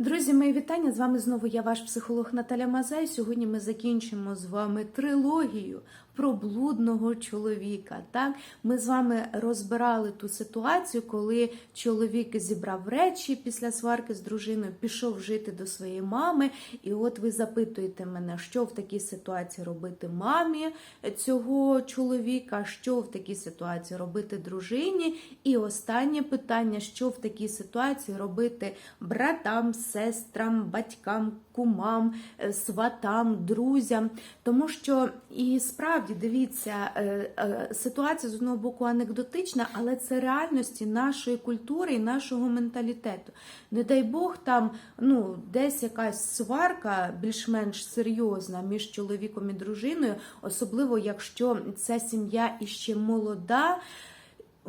Друзі, мої вітання! З вами знову я, ваш психолог Наталя Мазай. Сьогодні ми закінчимо з вами трилогію про блудного чоловіка. Так, ми з вами розбирали ту ситуацію, коли чоловік зібрав речі після сварки з дружиною, пішов жити до своєї мами. І от ви запитуєте мене, що в такій ситуації робити мамі цього чоловіка, що в такій ситуації робити дружині. І останнє питання: що в такій ситуації робити братам, сестрам, батькам, кумам, сватам, друзям. Тому що і справді дивіться, е, е, ситуація з одного боку анекдотична, але це реальності нашої культури і нашого менталітету. Не дай Бог, там ну, десь якась сварка більш-менш серйозна між чоловіком і дружиною, особливо якщо ця сім'я іще молода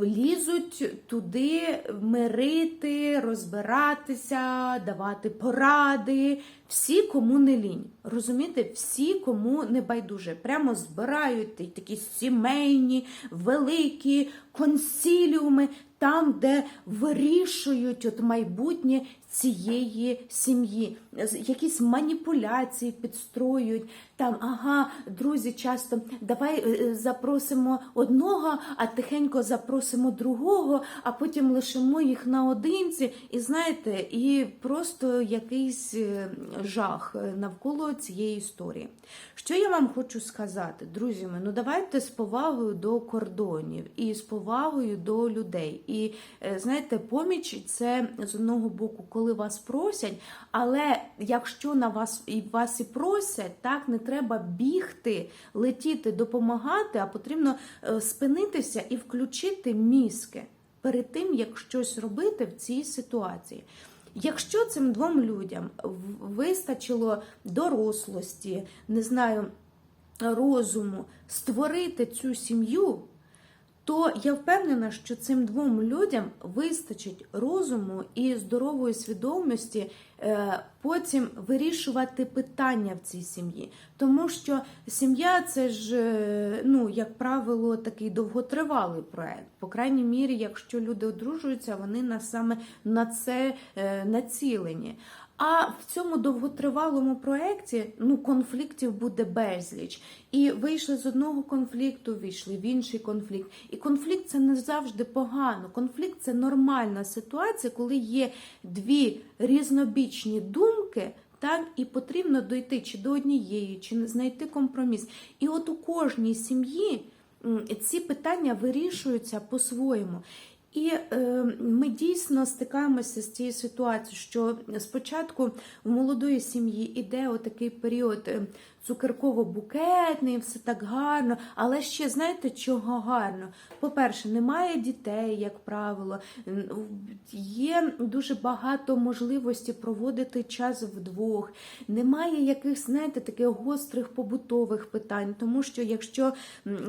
лізуть туди мирити, розбиратися, давати поради. Всі, кому не лінь. Розумієте, всі, кому не байдуже. Прямо збирають такі сімейні, великі консиліуми, там, де вирішують от майбутнє цієї сім'ї. Якісь маніпуляції підстроюють. Там, ага, друзі, часто давай е, запросимо одного, а тихенько запросимо другого, а потім лишимо їх наодинці. І знаєте, і просто якийсь е, жах навколо цієї історії. Що я вам хочу сказати, друзі ну давайте з повагою до кордонів і з повагою до людей. І е, знаєте, поміч це з одного боку, коли вас просять, але якщо на вас і вас і просять, так не треба бігти, летіти, допомагати, а потрібно е, спинитися і включити мізки перед тим, як щось робити в цій ситуації. Якщо цим двом людям вистачило дорослості, не знаю, розуму створити цю сім'ю, то я впевнена, що цим двом людям вистачить розуму і здорової свідомості е, потім вирішувати питання в цій сім'ї. Тому що сім'я це ж, е, ну, як правило, такий довготривалий проект. По крайній мірі, якщо люди одружуються, вони на саме на це е, націлені. А в цьому довготривалому проєкті ну, конфліктів буде безліч. І вийшли з одного конфлікту, вийшли в інший конфлікт. І конфлікт це не завжди погано. Конфлікт це нормальна ситуація, коли є дві різнобічні думки. Так, і потрібно дойти чи до однієї, чи знайти компроміс. І от у кожній сім'ї ці питання вирішуються по-своєму. І е, ми дійсно стикаємося з цією ситуацією, що спочатку в молодої сім'ї іде отакий період е, цукерково-букетний, все так гарно, але ще знаєте, чого гарно? По-перше, немає дітей, як правило, є дуже багато можливості проводити час вдвох, немає якихось, знаєте, таких гострих побутових питань, тому що якщо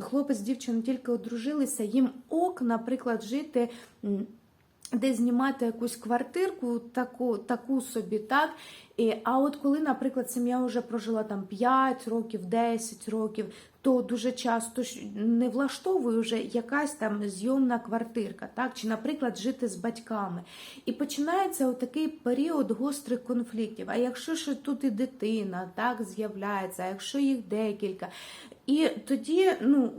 хлопець з дівчиною тільки одружилися, їм ок, наприклад, жити де знімати якусь квартирку, таку таку собі, так? І, А от коли, наприклад, сім'я вже прожила там 5 років, 10 років, то дуже часто не влаштовує вже якась там зйомна квартирка, так? Чи, наприклад, жити з батьками. І починається такий період гострих конфліктів. А якщо ж тут і дитина так з'являється, а якщо їх декілька, і тоді, ну.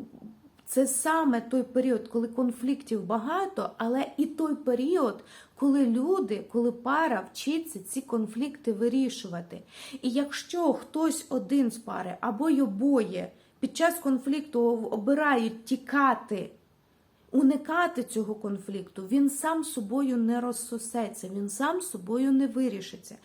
Це саме той період, коли конфліктів багато, але і той період, коли люди, коли пара вчиться ці конфлікти вирішувати. І якщо хтось один з пари або й обоє під час конфлікту обирають тікати, уникати цього конфлікту, він сам собою не розсосеться, він сам собою не вирішиться.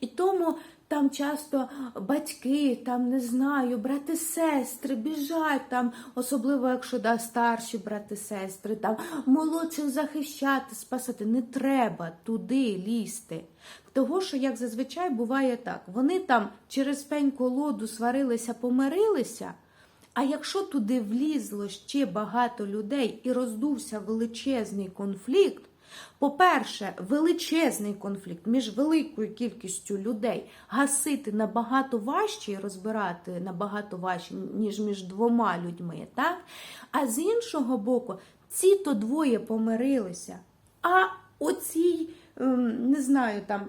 І тому там часто батьки, там не знаю, брати сестри біжать там, особливо якщо да, старші брати сестри, там молодших захищати, спасати. Не треба туди лізти. Того, що, як зазвичай, буває так, вони там через пень колоду сварилися, помирилися. А якщо туди влізло ще багато людей і роздувся величезний конфлікт, по-перше, величезний конфлікт між великою кількістю людей гасити набагато важче і розбирати набагато важче, ніж між двома людьми. так? А з іншого боку, ці то двоє помирилися. А оцій, ем, не знаю, там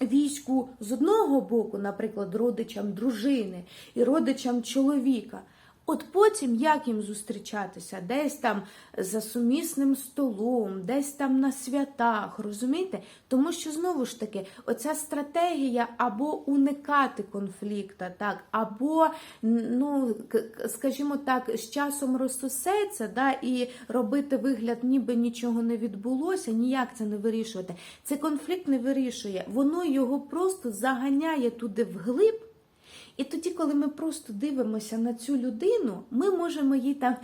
війську з одного боку, наприклад, родичам дружини і родичам чоловіка. От потім як їм зустрічатися? Десь там за сумісним столом, десь там на святах, розумієте? Тому що знову ж таки, оця стратегія або уникати конфлікта, так, або, ну, скажімо так, з часом розсосеться, да, і робити вигляд, ніби нічого не відбулося, ніяк це не вирішувати. Це конфлікт не вирішує, воно його просто заганяє туди вглиб. І тоді, коли ми просто дивимося на цю людину, ми можемо їй там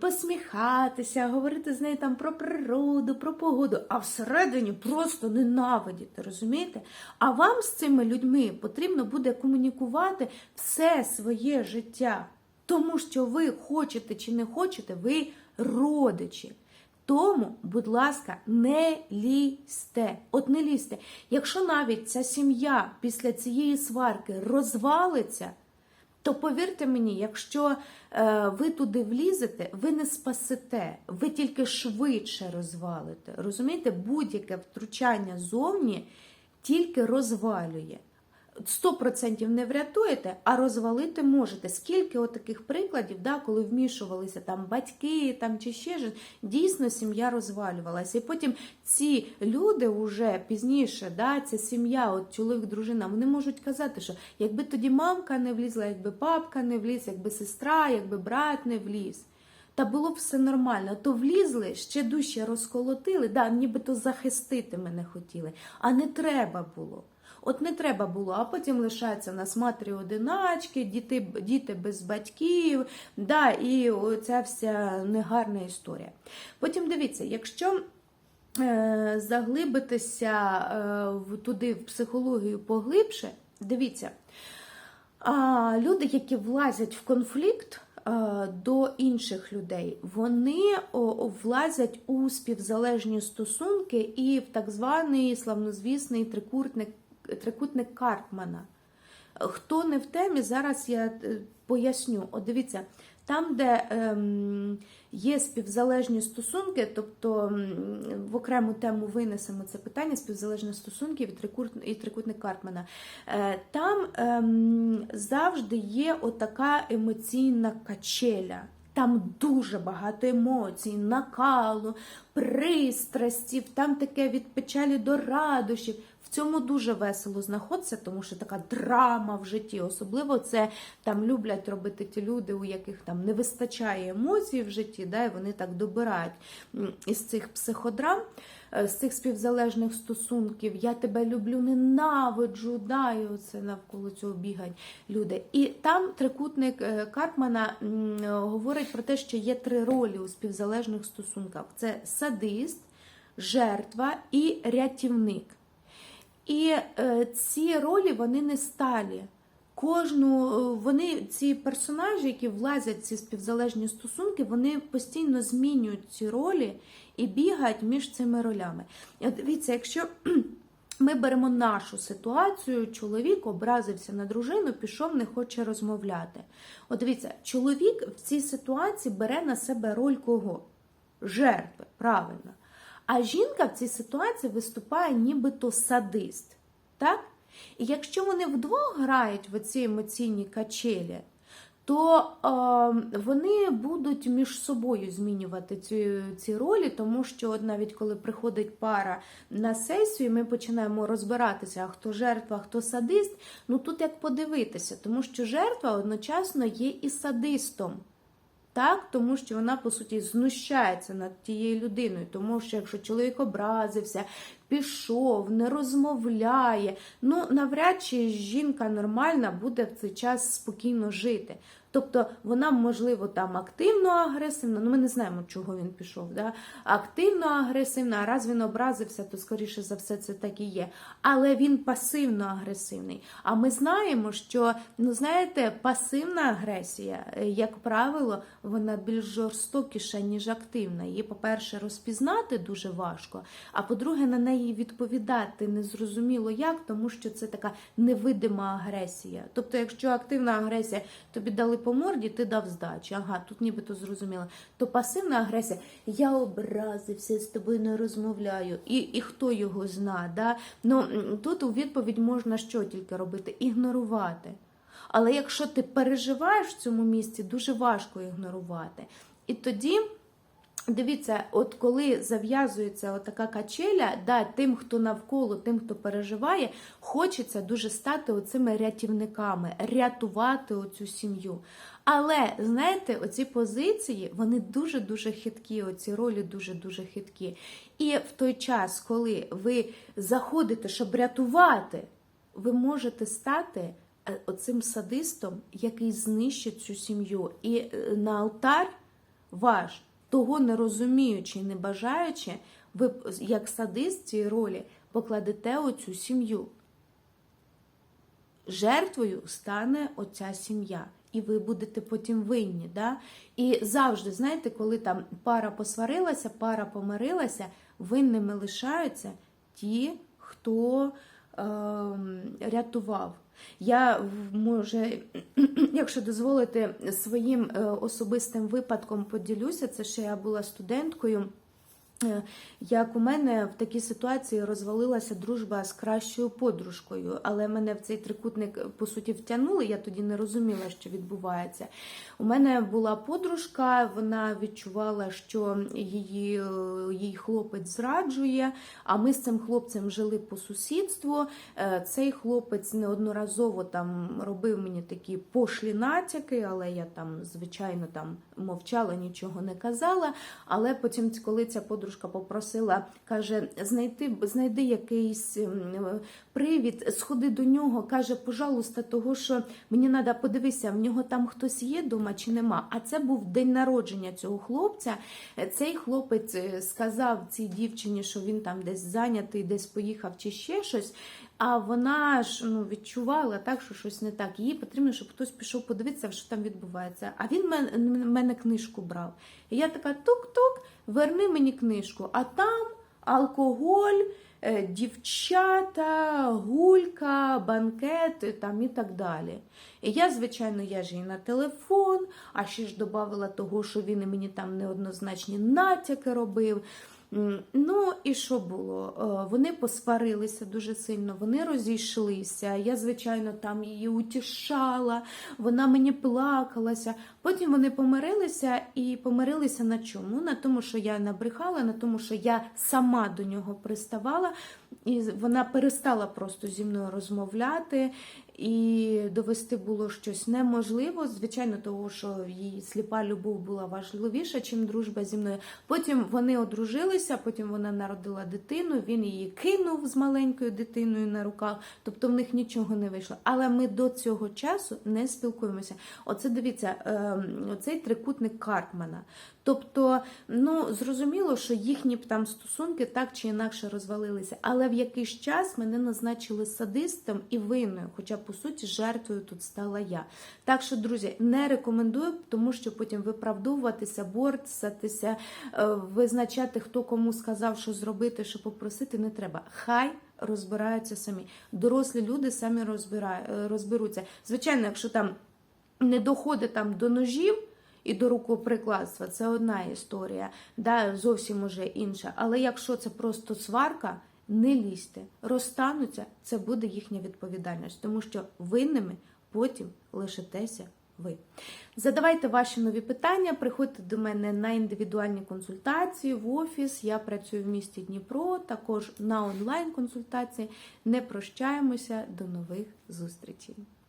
посміхатися, говорити з нею там про природу, про погоду, а всередині просто ненавидіти, розумієте? А вам з цими людьми потрібно буде комунікувати все своє життя, тому що ви хочете чи не хочете, ви родичі. Тому, будь ласка, не лізьте. От не лізьте. Якщо навіть ця сім'я після цієї сварки розвалиться, то повірте мені, якщо е, ви туди влізете, ви не спасете, ви тільки швидше розвалите. Розумієте, будь-яке втручання зовні тільки розвалює. 100% не врятуєте, а розвалити можете. Скільки от таких прикладів, да, коли вмішувалися там батьки там, чи ще ж, дійсно сім'я розвалювалася. І потім ці люди вже пізніше, да, ця сім'я, от чоловік, дружина, вони можуть казати, що якби тоді мамка не влізла, якби папка не вліз, якби сестра, якби брат не вліз. Та було б все нормально, то влізли, ще дужче розколотили, да, нібито захистити мене хотіли, а не треба було. От не треба було, а потім лишаються в нас матері одиначки, діти, діти без батьків, да, і оця вся негарна історія. Потім дивіться, якщо е, заглибитися е, туди в психологію поглибше, дивіться, люди, які влазять в конфлікт, е, до інших людей, вони влазять у співзалежні стосунки і в так званий славнозвісний трикутник, трикутник Карпмана. Хто не в темі, зараз я е, поясню. От дивіться, там, де ем, є співзалежні стосунки, тобто в окрему тему винесемо це питання співзалежних стосунків і трикут- і трикутник Карпмана, е, там ем, завжди є отака емоційна качеля. Там дуже багато емоцій, накалу, пристрастів, там таке від печалі до радощів. В цьому дуже весело знаходиться, тому що така драма в житті. Особливо це там люблять робити ті люди, у яких там не вистачає емоцій в житті, да, і вони так добирають із цих психодрам, е, з цих співзалежних стосунків. Я тебе люблю, ненавиджу, да, і навколо цього бігають люди. І там трикутник е, Карпмана е, говорить про те, що є три ролі у співзалежних стосунках: це садист, жертва і рятівник. І е, ці ролі вони не сталі. Кожну е, вони, ці персонажі, які влазять в ці співзалежні стосунки, вони постійно змінюють ці ролі і бігають між цими ролями. Дивіться, якщо ми беремо нашу ситуацію, чоловік образився на дружину, пішов, не хоче розмовляти. От дивіться, чоловік в цій ситуації бере на себе роль кого? Жертви, правильно. А жінка в цій ситуації виступає нібито садист. Так? І якщо вони вдвох грають в ці емоційні качелі, то е, вони будуть між собою змінювати ці, ці ролі, тому що навіть коли приходить пара на сесію, ми починаємо розбиратися, а хто жертва, а хто садист. Ну тут як подивитися, тому що жертва одночасно є і садистом. Так, тому що вона по суті знущається над тією людиною, тому що якщо чоловік образився, пішов, не розмовляє, ну навряд чи жінка нормальна буде в цей час спокійно жити. Тобто вона, можливо, там активно агресивна, ну ми не знаємо, чого він пішов. Да? Активно агресивна, а раз він образився, то скоріше за все це так і є. Але він пасивно агресивний. А ми знаємо, що ну знаєте, пасивна агресія, е, як правило, вона більш жорстокіша, ніж активна. Її, по-перше, розпізнати дуже важко, а по-друге, на неї відповідати незрозуміло як, тому що це така невидима агресія. Тобто, якщо активна агресія, тобі дали по морді, ти дав здачі. Ага, тут нібито зрозуміло. То пасивна агресія, я образився, з тобою не розмовляю. І, і хто його зна. Да? Ну, тут у відповідь можна що тільки робити? Ігнорувати. Але якщо ти переживаєш в цьому місці, дуже важко ігнорувати. І тоді. Дивіться, от коли зав'язується така качеля, да, тим, хто навколо, тим, хто переживає, хочеться дуже стати оцими рятівниками, рятувати оцю сім'ю. Але знаєте, оці позиції вони дуже-дуже хиткі, оці ролі дуже-дуже хиткі. І в той час, коли ви заходите, щоб рятувати, ви можете стати е, оцим садистом, який знищить цю сім'ю. І е, на алтар ваш того не розуміючи і не бажаючи, ви як садист цієї ролі покладете оцю сім'ю. Жертвою стане оця сім'я, і ви будете потім винні. Да? І завжди, знаєте, коли там пара посварилася, пара помирилася, винними лишаються ті, хто рятував. Я може, якщо дозволите, своїм е, особистим випадком поділюся, це ще я була студенткою. Е, Як у мене в такій ситуації розвалилася дружба з кращою подружкою, але мене в цей трикутник по суті втягнули. Я тоді не розуміла, що відбувається. У мене була подружка, вона відчувала, що її, е, її хлопець зраджує. А ми з цим хлопцем жили по сусідству. Е, Цей хлопець неодноразово там робив мені такі пошлі натяки, але я там, звичайно, там мовчала, нічого не казала. Але потім, коли ця подружка попросила, каже, знайти, знайди якийсь привід, сходи до нього, каже, пожалуйста, того, що мені треба подивитися, в нього там хтось є вдома чи нема. А це був день народження цього хлопця. Е, Цей хлопець е, сказав цій дівчині, що він там десь зайнятий, десь поїхав чи ще щось. А вона ж ну, відчувала так, що щось не так. Їй потрібно, щоб хтось пішов подивитися, що там відбувається. А він мен- мене книжку брав. І я така тук-тук, верни мені книжку. А там алкоголь, е, дівчата, гулька, банкет там і так далі. І я, звичайно, я ж і на телефон, а ще ж додавала того, що він мені там неоднозначні натяки робив. Ну і що було? Е, Вони посварилися дуже сильно, вони розійшлися. Я, звичайно, там її утішала, вона мені плакалася. Потім вони помирилися і помирилися на чому? На тому, що я набрехала, на тому, що я сама до нього приставала, і вона перестала просто зі мною розмовляти. І довести було щось неможливо, звичайно, того, що її сліпа любов була важливіша, ніж дружба зі мною. Потім вони одружилися, потім вона народила дитину, він її кинув з маленькою дитиною на руках, тобто в них нічого не вийшло. Але ми до цього часу не спілкуємося. Оце дивіться, ем, оцей трикутник Карпмана. Тобто, ну зрозуміло, що їхні там стосунки так чи інакше розвалилися, але в якийсь час мене назначили садистом і винною, хоча по суті жертвою тут стала я. Так що, друзі, не рекомендую, тому що потім виправдовуватися, борцатися, е, визначати, хто кому сказав, що зробити, що попросити, не треба. Хай. Розбираються самі. Дорослі люди самі розбира- е. Звичайно, якщо там не доходить там до ножів і до рукоприкладства, це одна історія, да, зовсім уже інша. Але якщо це просто сварка, не лізьте, розстануться, це буде їхня відповідальність, тому що винними потім лишитеся ви. Задавайте ваші нові питання, приходьте до мене на індивідуальні консультації в офіс. Я працюю в місті Дніпро, також на онлайн консультації. Не прощаємося, до нових зустрічей.